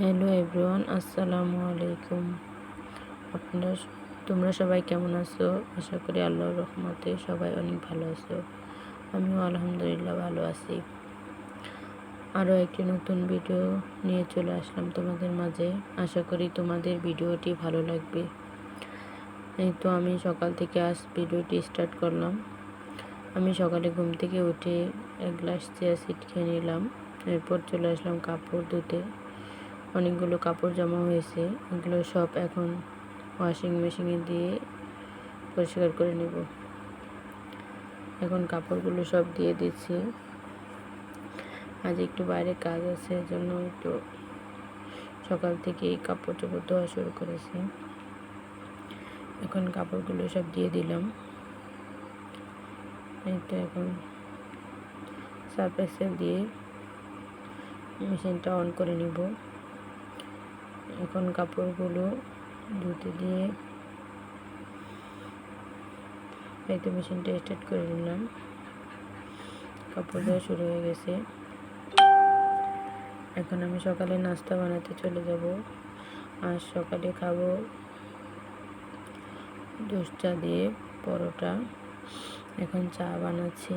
Hello everyone আসসালামু আলাইকুম আপনারা তোমরা সবাই কেমন আছো? আশা করি আল্লাহর রহমতে সবাই অনেক ভালো আছো। আমিও আলহামদুলিল্লাহ ভালো আছি। আরও একটি নতুন ভিডিও নিয়ে চলে আসলাম তোমাদের মাঝে। আশা করি তোমাদের ভিডিওটি ভালো লাগবে। এই তো আমি সকাল থেকে আজ ভিডিওটি স্টার্ট করলাম। আমি সকালে ঘুম থেকে উঠে এক গ্লাস চেয়ার সিট খেয়ে নিলাম। এরপর চলে আসলাম কাপড় ধুতে। অনেকগুলো কাপড় জমা হয়েছে, এগুলো সব এখন ওয়াশিং মেশিনে দিয়ে পরিষ্কার করে নেব। এখন কাপড়গুলো সব দিয়ে দিচ্ছি। আজ একটু বাইরে কাজ আছে জন্য একটু সকাল থেকে কাপড় চোপড় ধোয়া শুরু করেছি। এখন কাপড়গুলো সব দিয়ে দিলাম। তো এখন সার্ফ এক্সেল দিয়ে মেশিনটা অন করে নিব। এখন কাপড়গুলো ধুতে দিয়ে এই তো মেশিনটা স্টার্ট করে নিলাম। কাপড় দেওয়া শুরু হয়ে গেছে। এখন আমি সকালে নাস্তা বানাতে চলে যাব। আর সকালে খাব দুধ চা দিয়ে পরোটা। এখন চা বানাচ্ছি।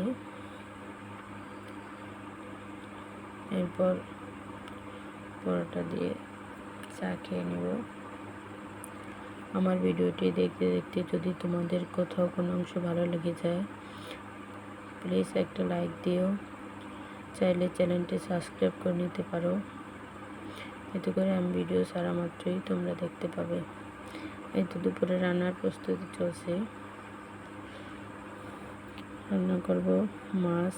এরপর পরোটা দিয়ে চা খেয়ে নেব। আমার ভিডিওটি দেখতে দেখতে যদি তোমাদের কোথাও কোনো অংশ ভালো লেগে যায় প্লিজ একটা লাইক দিও। চাইলে চ্যানেলটি সাবস্ক্রাইব করে নিতে পারো। এতে করে আমি ভিডিও ছাড়া মাত্রই তোমরা দেখতে পাবে। এই তো দুপুরে রান্নার প্রস্তুতি চলছে। রান্না করব মাছ,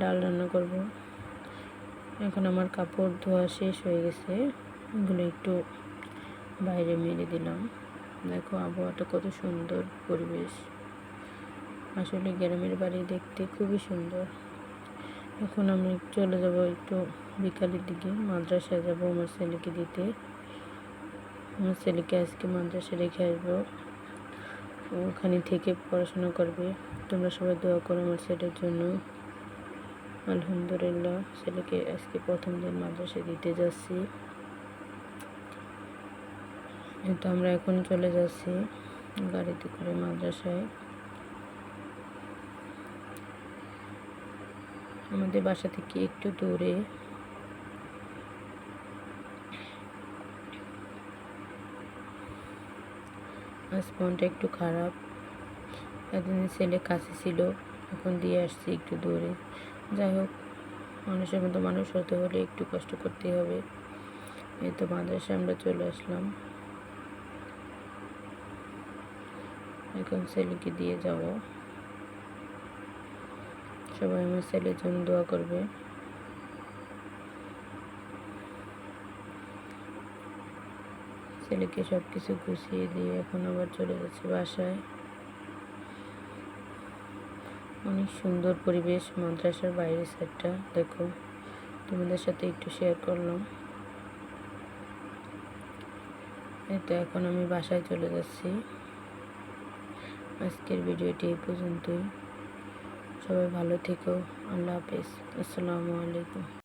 ডাল রান্না করব। এখন আমার কাপড় ধোয়া শেষ হয়ে গেছে। এগুলো একটু বাইরে মেরে দিলাম। দেখো আবহাওয়াটা কত সুন্দর পরিবেশ। আসলে গ্রামের বাড়ি দেখতে খুবই সুন্দর। এখন আমি চলে যাব একটু বিকালের দিকে, মাদ্রাসায় যাব আমার ছেলেকে দিতে। আমার ছেলেকে আজকে মাদ্রাসা রেখে আসব। ওখানে থেকে পড়াশোনা করবে। তোমরা সবাই দোয়া করো আমার ছেলের জন্য। আলহামদুলিল্লাহ, ছেলেকে আজকে প্রথম দিন মাদ্রাসায় দিতে যাচ্ছি। তো আমরা এখন চলে যাচ্ছি গাড়িতে করে মাদ্রাসায়। আমাদের বাসা থেকে একটু দূরে। আজ মনটা একটু খারাপ। একদিন ছেলে কাছে ছিল, এখন দিয়ে আসছি একটু দূরে। যাই হোক, মানুষের মতো মানুষ হতে হলে একটু কষ্ট করতে হবে। এই তো মাদ্রাসায় আমরা চলে আসলাম। এখন ছেলেকে দিয়ে যাব। সবাই আমার ছেলের জন্য দোয়া করবে। ছেলেকে সব কিছু গুছিয়ে দিয়ে এখন আবার চলে যাচ্ছে বাসায়। অনেক সুন্দর পরিবেশ মাদ্রাসার বাইরের সাইডটা, দেখো। তোমাদের সাথে একটু শেয়ার করলাম। তো এখন আমি বাসায় চলে যাচ্ছি। আজকের ভিডিওটি এই পর্যন্তই। সবাই ভালো থেকো। আল্লাহ হাফেজ। আসসালামু আলাইকুম।